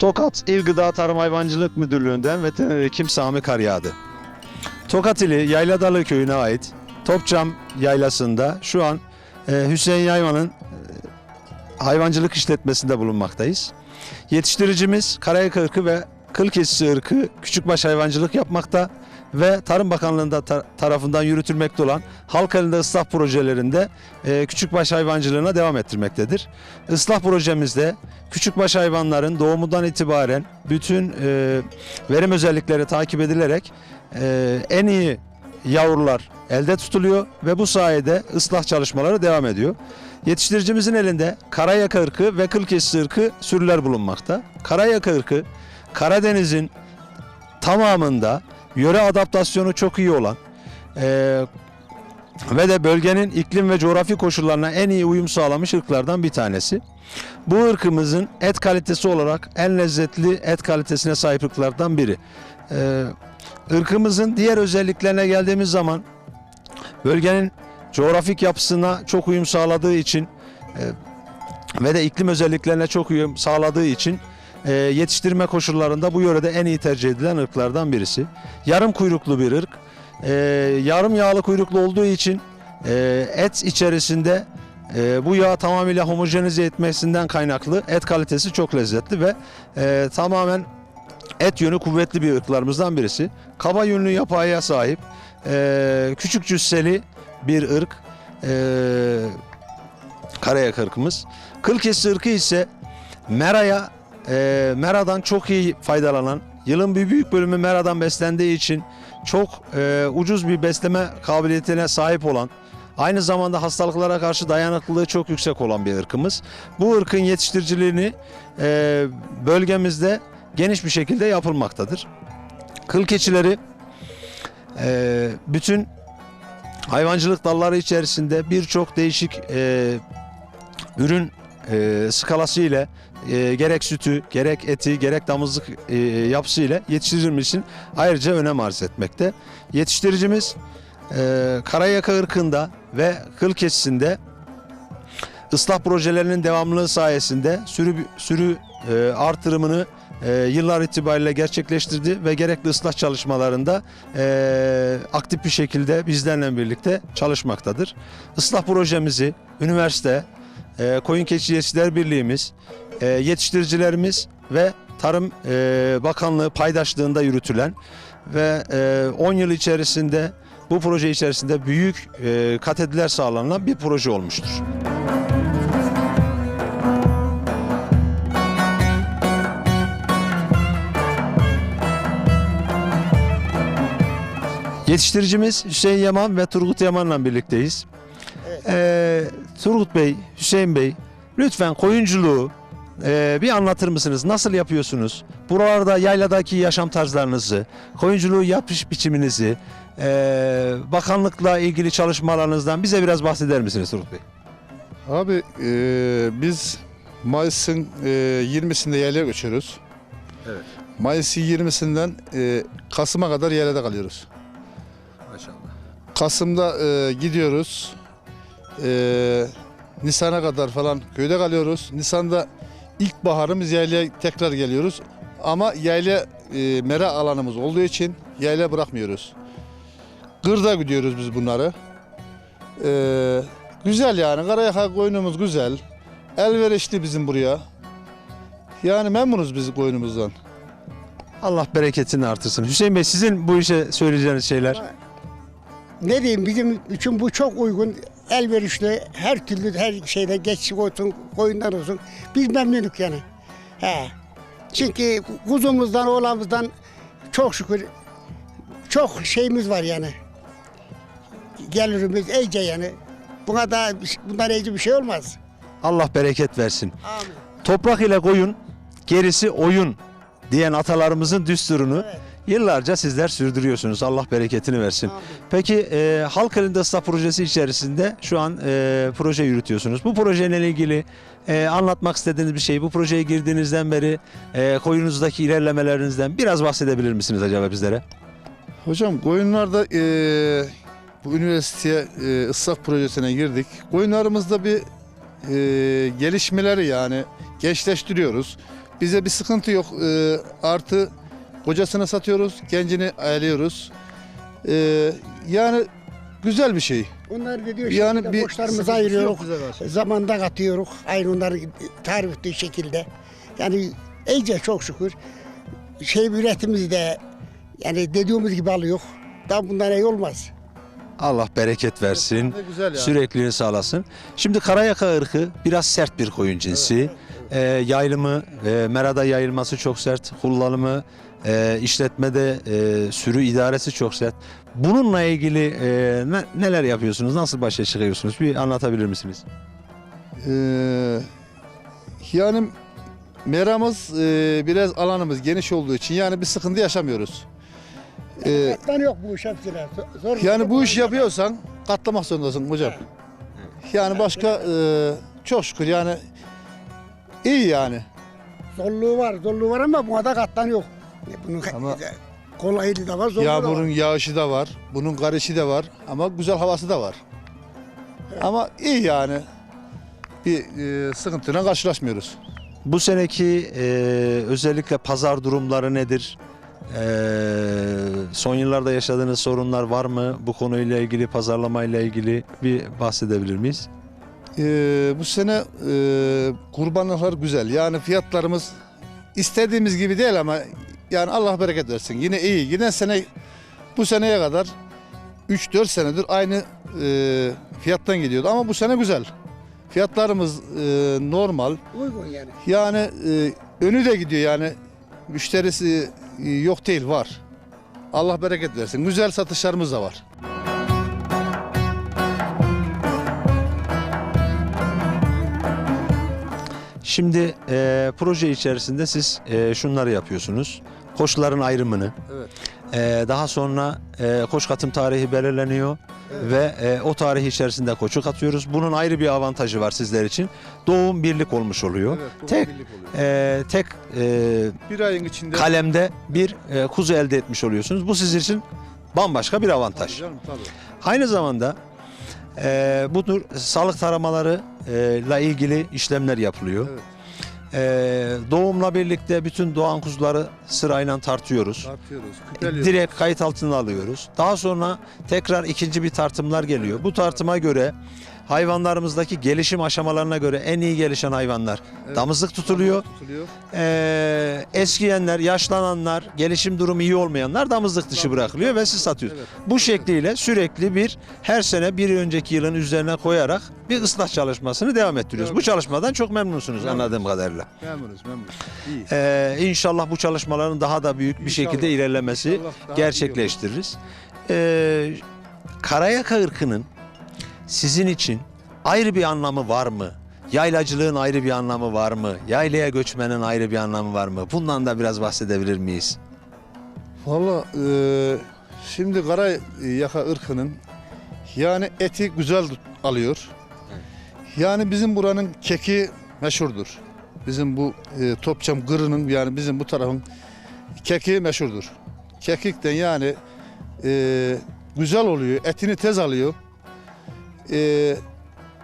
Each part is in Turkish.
Tokat İl Gıda Tarım Hayvancılık Müdürlüğü'nden veteriner hekim Sami Karyağdı. Tokat ili Yayladalı köyüne ait Topçam Yaylası'nda şu an e, Hüseyin Yayman'ın e, hayvancılık işletmesinde bulunmaktayız. Yetiştiricimiz karayaka ırkı ve kıl kesisi ırkı küçükbaş hayvancılık yapmakta ve Tarım Bakanlığı'nda ta- tarafından yürütülmekte olan halk elinde ıslah projelerinde e, küçükbaş hayvancılığına devam ettirmektedir. Islah projemizde küçükbaş hayvanların doğumundan itibaren bütün e, verim özellikleri takip edilerek e, en iyi yavrular elde tutuluyor ve bu sayede ıslah çalışmaları devam ediyor. Yetiştiricimizin elinde karayaka ırkı ve kıl kesisi ırkı sürüler bulunmakta. Karayaka ırkı Karadeniz'in tamamında yöre adaptasyonu çok iyi olan e, ve de bölgenin iklim ve coğrafi koşullarına en iyi uyum sağlamış ırklardan bir tanesi. Bu ırkımızın et kalitesi olarak en lezzetli et kalitesine sahip ırklardan biri. Ee, ırkımızın diğer özelliklerine geldiğimiz zaman bölgenin coğrafik yapısına çok uyum sağladığı için e, ve de iklim özelliklerine çok uyum sağladığı için e, yetiştirme koşullarında bu yörede en iyi tercih edilen ırklardan birisi. Yarım kuyruklu bir ırk. E, yarım yağlı kuyruklu olduğu için e, et içerisinde e, bu yağı tamamıyla homojenize etmesinden kaynaklı et kalitesi çok lezzetli ve e, tamamen et yönü kuvvetli bir ırklarımızdan birisi. Kaba yünlü yapaya sahip e, küçük cüsseli bir ırk e, karayak ırkımız. Kıl kesisi ırkı ise meraya e, meradan çok iyi faydalanan yılın bir büyük bölümü meradan beslendiği için çok e, ucuz bir besleme kabiliyetine sahip olan Aynı zamanda hastalıklara karşı dayanıklılığı çok yüksek olan bir ırkımız. Bu ırkın yetiştiriciliğini e, bölgemizde geniş bir şekilde yapılmaktadır. Kıl keçileri e, bütün hayvancılık dalları içerisinde birçok değişik e, ürün e, skalası ile e, gerek sütü, gerek eti, gerek damızlık e, yapısı ile yetiştiricimiz için ayrıca önem arz etmekte. Yetiştiricimiz e, Karayaka ırkında ve kıl keçisinde ıslah projelerinin devamlılığı sayesinde sürü sürü e, artırımını e, yıllar itibariyle gerçekleştirdi ve gerekli ıslah çalışmalarında e, aktif bir şekilde bizlerle birlikte çalışmaktadır. Islah projemizi üniversite, e, Koyun Keçi Yetiştiriciler Birliğimiz, e, yetiştiricilerimiz ve Tarım e, Bakanlığı paydaşlığında yürütülen ve e, 10 yıl içerisinde bu proje içerisinde büyük e, kat ediler sağlanan bir proje olmuştur. Yetiştiricimiz Hüseyin Yaman ve Turgut Yaman'la birlikteyiz. Ee, Turgut Bey, Hüseyin Bey, lütfen koyunculuğu e, bir anlatır mısınız? Nasıl yapıyorsunuz? Buralarda yayladaki yaşam tarzlarınızı, koyunculuğu yapış biçiminizi, e, bakanlıkla ilgili çalışmalarınızdan bize biraz bahseder misiniz Turgut Bey? Abi e, biz Mayıs'ın e, 20'sinde yerlere göçüyoruz. Evet. Mayıs'ın 20'sinden e, Kasım'a kadar yerlerde kalıyoruz. Maşallah. Kasım'da e, gidiyoruz. E, Nisan'a kadar falan köyde kalıyoruz. Nisan'da ilk baharımız yaylaya tekrar geliyoruz. Ama yayla e, mera alanımız olduğu için yayla bırakmıyoruz. Kırda gidiyoruz biz bunları. E, güzel yani. Karayaka koyunumuz güzel. Elverişli bizim buraya. Yani memnunuz biz koyunumuzdan. Allah bereketini artırsın. Hüseyin Bey sizin bu işe söyleyeceğiniz şeyler. ne diyeyim bizim için bu çok uygun elverişli her türlü her şeyde geçik olsun koyundan olsun biz memnunuk yani. He. Çünkü kuzumuzdan oğlamızdan çok şükür çok şeyimiz var yani. Gelirimiz iyice yani. Buna da bundan iyice bir şey olmaz. Allah bereket versin. Amin. Toprak ile koyun, gerisi oyun diyen atalarımızın düsturunu Evet. Yıllarca sizler sürdürüyorsunuz. Allah bereketini versin. Amin. Peki e, Halk Elinde Islah Projesi içerisinde şu an e, proje yürütüyorsunuz. Bu projeyle ilgili e, anlatmak istediğiniz bir şey, bu projeye girdiğinizden beri e, koyunuzdaki ilerlemelerinizden biraz bahsedebilir misiniz acaba bizlere? Hocam koyunlarda eee, bu üniversiteye eee ıslah projesine girdik. Koyunlarımızda bir eee, gelişmeleri yani gençleştiriyoruz. bize bir sıkıntı yok. Ee, artı kocasına satıyoruz, gencini ayarlıyoruz. Ee, yani güzel bir şey. Onları da diyor Yani yani bir boşlarımızı sıkıntısı ayırıyoruz. yok bize karşı. Zamanda katıyoruz. Aynı onları tarif ettiği şekilde. Yani iyice çok şükür şey üretimimizi de yani dediğimiz gibi alıyor. Daha bundan iyi olmaz. Allah bereket versin. Ne güzel yani. Sürekliliğini sağlasın. Şimdi karayaka ırkı biraz sert bir koyun cinsi. Ee, yayılımı, e, merada yayılması çok sert. Kullanımı, e, işletmede e, sürü idaresi çok sert. Bununla ilgili e, ne- neler yapıyorsunuz? Nasıl başa çıkıyorsunuz? Bir anlatabilir misiniz? Ee, yani meramız e, biraz alanımız geniş olduğu için yani bir sıkıntı yaşamıyoruz. Ee, Katlan yok bu iş hepsine. Zor yani bu iş yapıyorsan katlamak zorundasın hocam. Yani başka e, çok şükür yani iyi yani. Zorluğu var, zorluğu var ama buna da katlan yok. Bunun Ama- kolaylığı da var, zorluğu da Yağmurun yağışı da var, bunun karışı da var ama güzel havası da var. Ama iyi yani. Bir e, sıkıntıyla karşılaşmıyoruz. Bu seneki e, özellikle pazar durumları nedir? E, son yıllarda yaşadığınız sorunlar var mı? Bu konuyla ilgili, pazarlamayla ilgili bir bahsedebilir miyiz? Ee, bu sene e, kurbanlıklar güzel. Yani fiyatlarımız istediğimiz gibi değil ama yani Allah bereket versin. Yine iyi. Yine sene bu seneye kadar 3-4 senedir aynı e, fiyattan gidiyordu ama bu sene güzel. Fiyatlarımız e, normal. Uygun yani. Yani e, önü de gidiyor yani müşterisi e, yok değil var. Allah bereket versin. Güzel satışlarımız da var. Şimdi e, proje içerisinde siz e, şunları yapıyorsunuz. Koçların ayrımını, Evet. e, daha sonra e, koç katım tarihi belirleniyor ve e, o tarih içerisinde koçu katıyoruz. Bunun ayrı bir avantajı var sizler için. Doğum birlik olmuş oluyor. Evet, Tek- birlik oluyor. E, tek e, Bir ayın içinde kalemde bir e, kuzu elde etmiş oluyorsunuz. Bu sizin için bambaşka bir avantaj. Tabii canım, tabii. Aynı zamanda e, bu tür sağlık taramaları e, ile ilgili işlemler yapılıyor. Evet. E, doğumla birlikte bütün doğan kuzuları sırayla tartıyoruz. Tartıyoruz, küpeliyoruz. Direkt kayıt altına alıyoruz. Daha sonra tekrar ikinci bir tartımlar geliyor. Bu tartıma göre hayvanlarımızdaki gelişim aşamalarına göre en iyi gelişen hayvanlar Evet. damızlık tutuluyor. tutuluyor. Ee, eskiyenler, yaşlananlar, gelişim durumu iyi olmayanlar damızlık dışı bırakılıyor ve siz satıyorsunuz. Evet. Bu şekliyle sürekli bir her sene bir önceki yılın üzerine koyarak bir ıslah çalışmasını devam ettiriyoruz. Bu çalışmadan çok memnunsunuz Memnunuz. anladığım kadarıyla. Memnunuz, memnunuz. İyi. Ee, inşallah bu çalışmaların daha da büyük bir İnşallah. şekilde ilerlemesi İnşallah gerçekleştiririz. Ee, Karayaka ırkının sizin için ayrı bir anlamı var mı? Yaylacılığın ayrı bir anlamı var mı? Yaylaya göçmenin ayrı bir anlamı var mı? Bundan da biraz bahsedebilir miyiz? Valla e, şimdi kara yaka ırkının yani eti güzel alıyor. Yani bizim buranın keki meşhurdur. Bizim bu e, Topçam Gırı'nın yani bizim bu tarafın keki meşhurdur. Kekikten yani e, güzel oluyor, etini tez alıyor. E,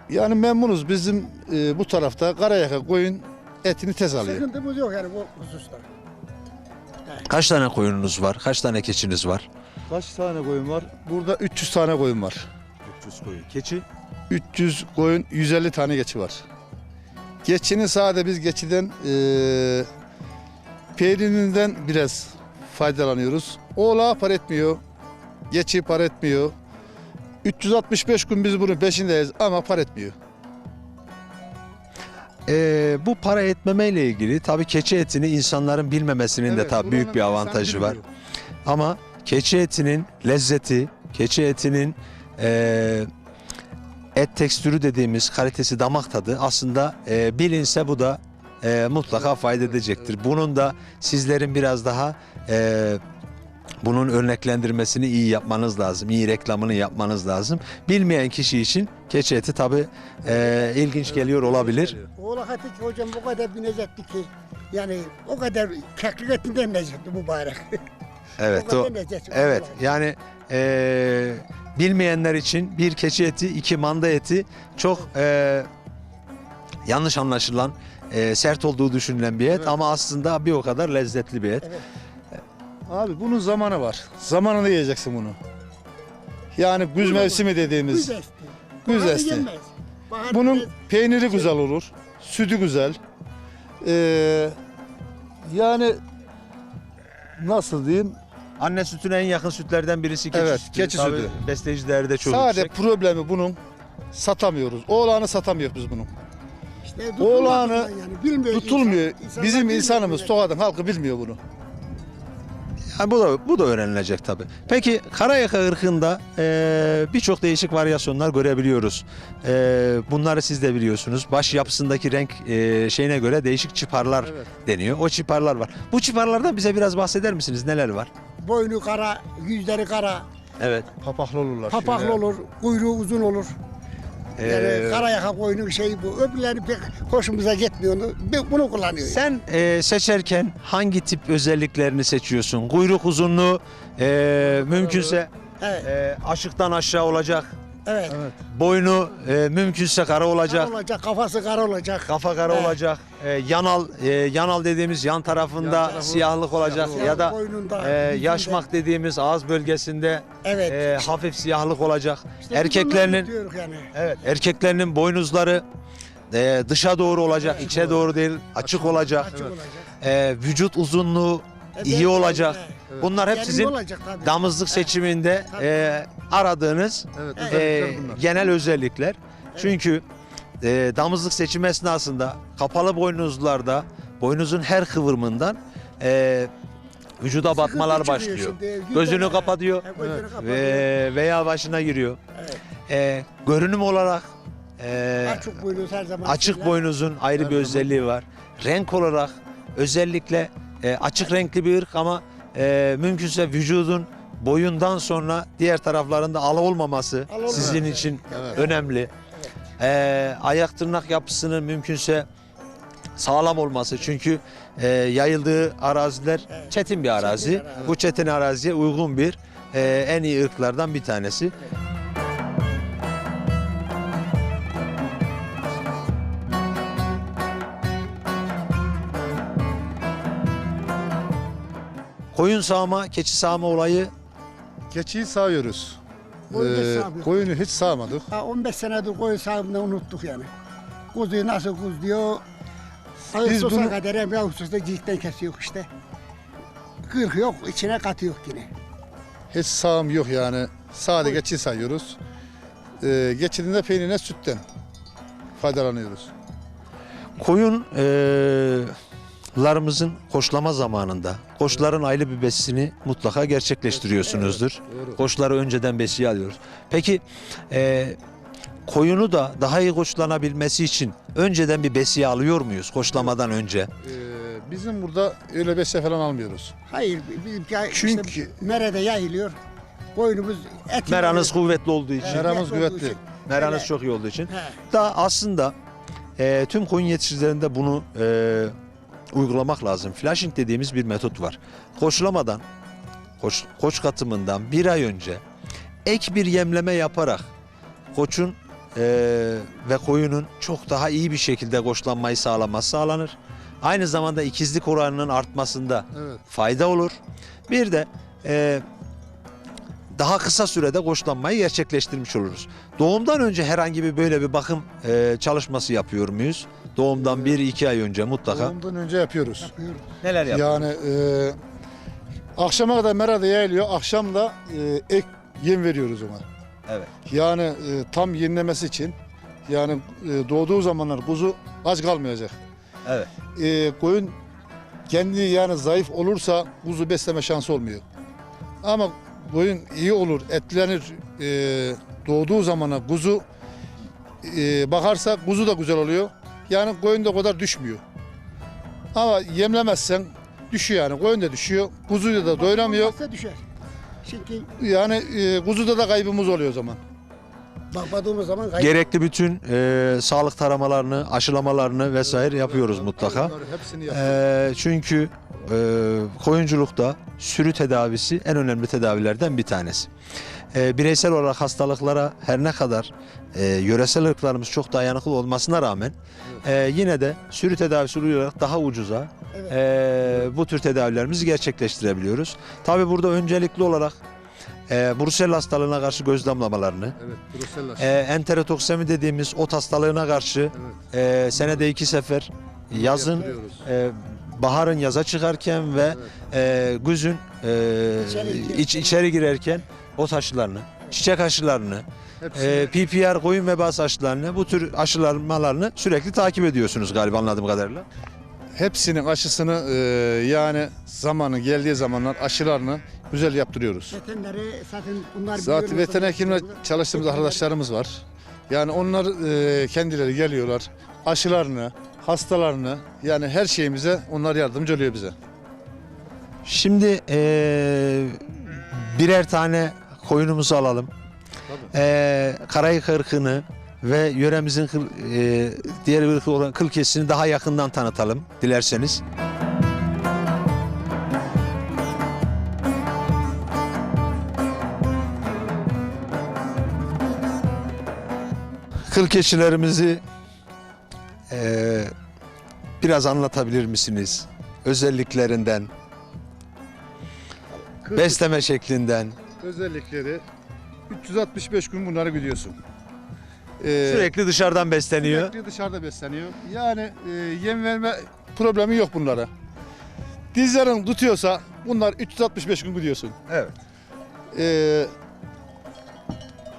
yani memnunuz bizim e, bu tarafta Karayaka koyun etini tez alıyor. Sıkıntımız yok yani bu hususta. Kaç tane koyununuz var? Kaç tane keçiniz var? Kaç tane koyun var? Burada 300 tane koyun var. 300 koyun. Keçi? 300 koyun 150 tane geçi var. Geçinin sade biz geçiden eee peynirinden biraz faydalanıyoruz. Oğlağı par etmiyor. Geçi par etmiyor. 365 gün biz bunun peşindeyiz ama par etmiyor. Ee, bu para etmemeyle ilgili tabii keçi etini insanların bilmemesinin de Evet, tabii büyük buranın bir insanı avantajı var. bilmiyor. Ama keçi etinin lezzeti, keçi etinin eee, et tekstürü dediğimiz kalitesi, damak tadı aslında eee, bilinse bu da eee, mutlaka fayda edecektir. Bunun da sizlerin biraz daha eee, bunun örneklendirmesini iyi yapmanız lazım, iyi reklamını yapmanız lazım. Bilmeyen kişi için keçi eti tabii eee, ilginç geliyor olabilir. Oğlak eti ki hocam o kadar binecekti ki yani o kadar keklik etinden binecekti bu bayrak. Evet, o lezzetli. Evet yani eee, bilmeyenler için bir keçi eti, iki manda eti çok eee, yanlış anlaşılan e, sert olduğu düşünülen bir et Evet. ama aslında bir o kadar lezzetli bir et. Evet. Abi bunun zamanı var. Zamanında yiyeceksin bunu. Yani güz mevsimi dediğimiz. Güzel. Güz Baharı esti. yenmez. Bunun yenmez. peyniri güzel olur. Sütü güzel. Ee, yani nasıl diyeyim? Anne sütüne en yakın sütlerden birisi keçi Evet, sütü. keçi Tabii sütü. Besleyicilerde de çok Sade yüksek. problemi bunun satamıyoruz. Oğlanı satamıyoruz biz bunun. İşte Oğlanı yani, bilmiyor Tutulmuyor. insan- insanlar Bizim bilmiyor insanımız, böyle. Tokat'ın halkı bilmiyor bunu. Bu da bu da öğrenilecek tabii. Peki Karayaka ırkında e, birçok değişik varyasyonlar görebiliyoruz. E, bunları siz de biliyorsunuz. Baş yapısındaki renk e, şeyine göre değişik çıparlar Evet. deniyor. O çıparlar var. Bu çıparlardan bize biraz bahseder misiniz? Neler var? Boynu kara, yüzleri kara, Evet. Papaklı olurlar. papaklı şöyle. olur, kuyruğu uzun olur. Yani Ee, kara yaka koyunun şeyi bu. Öbürleri pek hoşumuza gitmiyor. Onu- Bunu kullanıyor. Sen e, seçerken hangi tip özelliklerini seçiyorsun? Kuyruk uzunluğu e, mümkünse Evet, e, aşıktan aşağı olacak. Evet. Evet. Boynu e, mümkünse kara olacak. Kara olacak, kafası kara olacak. Kafa kara Evet. olacak. E, yanal e, yanal dediğimiz yan tarafında Yan tarafı siyahlık olacak siyahlı ya da boynunda, e, yüzünde. yaşmak dediğimiz ağız bölgesinde Evet. e, hafif siyahlık olacak. İşte biz erkeklerinin yani. evet erkeklerinin boynuzları e, dışa doğru olacak, Evet. içe doğru değil, açık olacak. Açık olacak. E, vücut uzunluğu iyi olacak. evet. Bunlar hep sizin olacak tabii. damızlık seçiminde Tabii. e, aradığınız Evet, e, bunlar. genel özellikler. Çünkü e, damızlık seçimi esnasında kapalı boynuzlarda boynuzun her kıvırımından e, vücuda Sıkıntı batmalar çıkıyor başlıyor. şimdi. Yüzden- Gözünü kapatıyor Ha, gözünü Evet. kapatıyor. ve veya başına giriyor. Evet. E, görünüm olarak e, Açık boynuz her zaman. açık boynuzun ayrı Her bir zaman. özelliği var. Renk olarak özellikle e, açık renkli bir ırk ama e, mümkünse vücudun boyundan sonra diğer taraflarında ala olmaması Ala sizin için Evet. önemli. E, ayak tırnak yapısının mümkünse sağlam olması çünkü e, yayıldığı araziler Evet. çetin bir arazi. Çetin arazi. Bu çetin araziye uygun bir e, en iyi ırklardan bir tanesi. Koyun sağma, keçi sağma olayı Keçiyi sağıyoruz. Koyunu Ee, koyunu hiç sağmadık. Ha, 15 senedir koyun sahibini unuttuk yani. Kuzuyu nasıl kuzluyor? Biz Ağustos'a bunu- kadar hem Ağustos'ta ciltten kesiyor işte. Kırk yok, içine katıyor yine. Hiç sağım yok yani. Sade geçi sayıyoruz. Ee, geçinin de peynirine sütten faydalanıyoruz. koyun e, larımızın koşlama zamanında koçların ayrı bir besini mutlaka gerçekleştiriyorsunuzdur. Koçları önceden besiye alıyoruz. Peki e, koyunu da daha iyi koçlanabilmesi için önceden bir besiye alıyor muyuz koçlamadan önce? Ee, bizim burada öyle besle falan almıyoruz. Hayır, bizimki Çünkü- işte merede yayılıyor. Koyunumuz et Meranız yiyor. kuvvetli olduğu için, Evet. Olduğu kuvvetli. için. meranız Öyle. çok iyi olduğu için. He. Da aslında e, tüm koyun yetiştiricilerinde bunu e, uygulamak lazım. Flashing dediğimiz bir metot var. Koçlamadan, koç, koç katımından bir ay önce ek bir yemleme yaparak koçun e, ve koyunun çok daha iyi bir şekilde koçlanmayı sağlaması sağlanır. Aynı zamanda ikizlik oranının artmasında Evet. fayda olur. Bir de e, daha kısa sürede koçlanmayı gerçekleştirmiş oluruz. Doğumdan önce herhangi bir böyle bir bakım e, çalışması yapıyor muyuz? Doğumdan 1-2 ay önce mutlaka. Doğumdan önce yapıyoruz. Yapıyoruz. Neler yapıyoruz? Yani e, akşama kadar merada yayılıyor. Akşam da e, ek yem veriyoruz ona. Evet. Yani e, tam yenilemesi için yani e, doğduğu zamanlar kuzu aç kalmayacak. Evet. E, koyun kendi yani zayıf olursa kuzu besleme şansı olmuyor. Ama koyun iyi olur, etlenir. E, doğduğu zamana kuzu e, bakarsa kuzu da güzel oluyor. Yani koyun da o kadar düşmüyor. Ama yemlemezsen düşüyor yani. Koyun da düşüyor. Kuzuyu da doyuramıyor. Olmazsa düşer. Çünkü Yani e, kuzuda da kaybımız oluyor o zaman. bakmadığımız zaman kayıp. Gerekli bütün e, sağlık taramalarını, aşılamalarını vesaire yapıyoruz mutlaka. Bunları hepsini yapıyoruz. E, çünkü e, koyunculukta sürü tedavisi en önemli tedavilerden bir tanesi. e, bireysel olarak hastalıklara her ne kadar e, yöresel ırklarımız çok dayanıklı olmasına rağmen e, yine de sürü tedavisi uygulayarak daha ucuza e, bu tür tedavilerimizi gerçekleştirebiliyoruz. Tabi burada öncelikli olarak e, Brusel hastalığına karşı göz damlamalarını, Evet, Brusella. e, enterotoksemi dediğimiz ot hastalığına karşı evet. e, senede iki sefer yazın e, baharın yaza çıkarken ve e, güzün e, İçeri iç, içeri girerken ot aşılarını, çiçek aşılarını, e, PPR koyun vebası aşılarını bu tür aşılanmalarını sürekli takip ediyorsunuz galiba anladığım kadarıyla. hepsinin aşısını e, yani zamanı geldiği zamanlar aşılarını güzel yaptırıyoruz. Veterineri zaten bunlar Zaten veteriner hekimle çalıştığımız arkadaşlarımız var. Yani onlar e, kendileri geliyorlar. Aşılarını, hastalarını yani her şeyimize onlar yardımcı oluyor bize. Şimdi e, birer tane koyunumuzu alalım. E, karayı ırkını ve yöremizin kıl, e, diğer ırkı olan kıl kesini daha yakından tanıtalım dilerseniz. Kıl keçilerimizi e, biraz anlatabilir misiniz? Özelliklerinden, besleme şeklinden, özellikleri 365 gün bunları gidiyorsun. Ee, sürekli dışarıdan besleniyor. Sürekli dışarıda besleniyor. Yani e, yem verme problemi yok bunlara. Dizlerin tutuyorsa bunlar 365 gün gidiyorsun. Evet. Ee,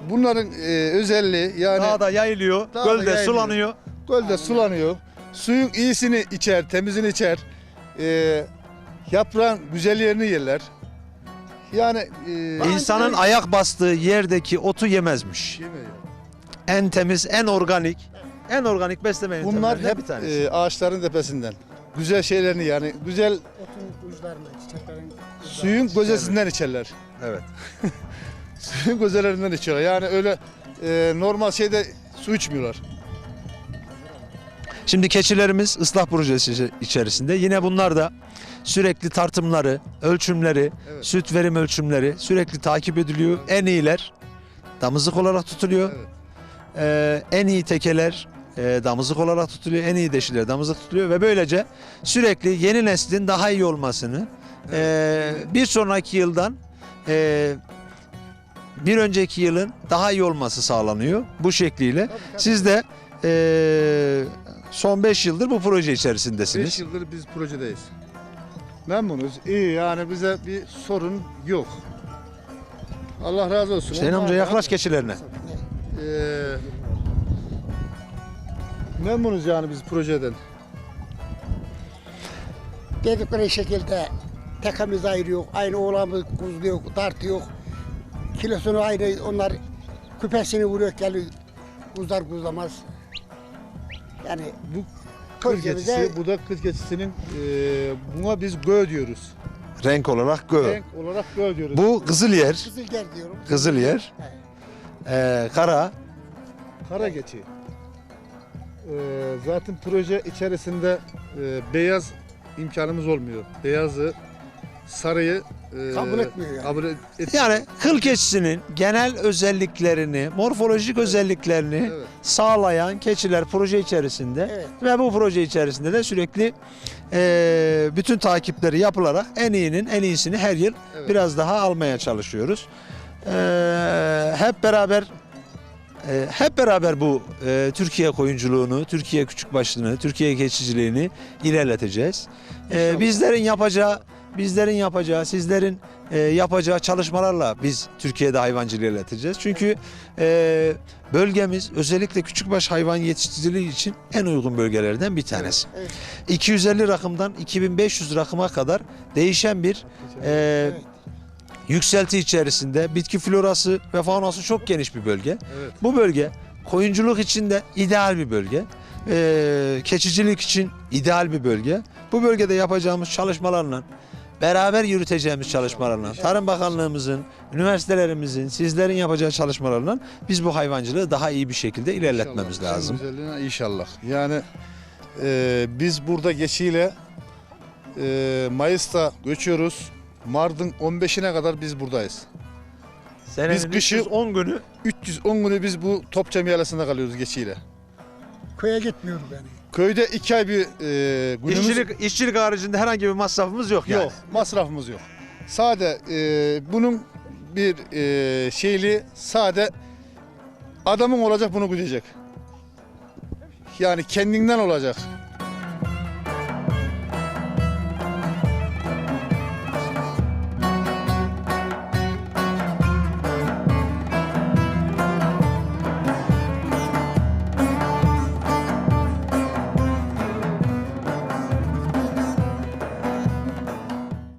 bunların e, özelliği yani Dağda yayılıyor, Dağda gölde yayılıyor. sulanıyor. Gölde sulanıyor. Suyun iyisini içer, temizini içer. Ee, yaprağın güzel yerini yerler. Yani e, İnsanın ayak bastığı yerdeki otu yemezmiş. Yemiyor. En temiz, en organik, en organik besleme Bunlar yöntemlerinden hep bir tanesi. e, ağaçların tepesinden. Güzel şeylerini yani güzel Otun uçlarına, çiçeklerin suyun gözesinden içerler. evet. Suyun gözelerinden içiyorlar. Yani öyle e, normal şeyde su içmiyorlar. Şimdi keçilerimiz ıslah projesi içerisinde. Yine bunlar da sürekli tartımları, ölçümleri, Evet. süt verim ölçümleri sürekli takip ediliyor. En iyiler damızlık olarak tutuluyor. Evet. Ee, en iyi tekeler e, damızlık olarak tutuluyor. En iyi deşiler damızlık tutuluyor ve böylece sürekli yeni neslin daha iyi olmasını e, bir sonraki yıldan e, bir önceki yılın daha iyi olması sağlanıyor bu şekliyle. Siz de e, son 5 yıldır bu proje 5 içerisindesiniz. yıldır biz projedeyiz. Memnunuz. İyi yani bize bir sorun yok. Allah razı olsun. Hüseyin amca yaklaş keçilerine. Ee, memnunuz yani biz projeden. dedikleri şekilde tekemiz ayrı yok. Aynı oğlamız kuzluyor, tartıyor. Kilosunu ayrı onlar küpesini vuruyor geliyor. Kuzlar kuzlamaz. Yani Bu kır Projemize- keçisi, bu da kır keçisinin e, buna biz gö diyoruz. Renk olarak gö. Renk olarak gö diyoruz. Bu kızıl yer, kızılger diyorum. kızıl yer, Evet. e, kara, Kara keçi. Ee, zaten proje içerisinde e, beyaz imkanımız olmuyor. Beyazı, sarıyı e, Kabul etmiyor yani. Kabul et- et- Yani kıl keçisinin genel özelliklerini, morfolojik özelliklerini Evet. sağlayan keçiler proje içerisinde Evet. ve bu proje içerisinde de sürekli eee, bütün takipleri yapılarak en iyinin en iyisini her yıl Evet. biraz daha almaya çalışıyoruz. Eee, hep beraber eee, hep beraber bu eee, Türkiye koyunculuğunu, Türkiye küçükbaşlığını, Türkiye keçiciliğini ilerleteceğiz. Eee, İnşallah. bizlerin yapacağı bizlerin yapacağı, sizlerin eee, yapacağı çalışmalarla biz Türkiye'de hayvancılığı ilerleteceğiz. Çünkü eee, bölgemiz özellikle küçükbaş hayvan yetiştiriciliği için en uygun bölgelerden bir tanesi. Evet. 250 rakımdan 2500 rakıma kadar değişen bir Evet. yükselti içerisinde bitki florası ve faunası çok geniş bir bölge. Evet. Bu bölge koyunculuk için de ideal bir bölge. Ee, keçicilik için ideal bir bölge. Bu bölgede yapacağımız çalışmalarla beraber yürüteceğimiz çalışmalarla Tarım Bakanlığımızın, üniversitelerimizin, sizlerin yapacağı çalışmalarla biz bu hayvancılığı daha iyi bir şekilde ilerletmemiz İnşallah, lazım. inşallah. Yani e, biz burada geçiyle e, Mayıs'ta göçüyoruz. Mardın 15'ine kadar biz buradayız. Senenin Biz kışı- 310 günü 310 günü biz bu Topçam Yaylası'nda kalıyoruz geçiyle. Köye gitmiyorum yani. Köyde iki ay bir e, günümüz işçilik, işçilik haricinde herhangi bir masrafımız yok yani. yok. Masrafımız yok. Sade e, bunun bir e, şeyli sade adamın olacak bunu güdecek. Yani kendinden olacak.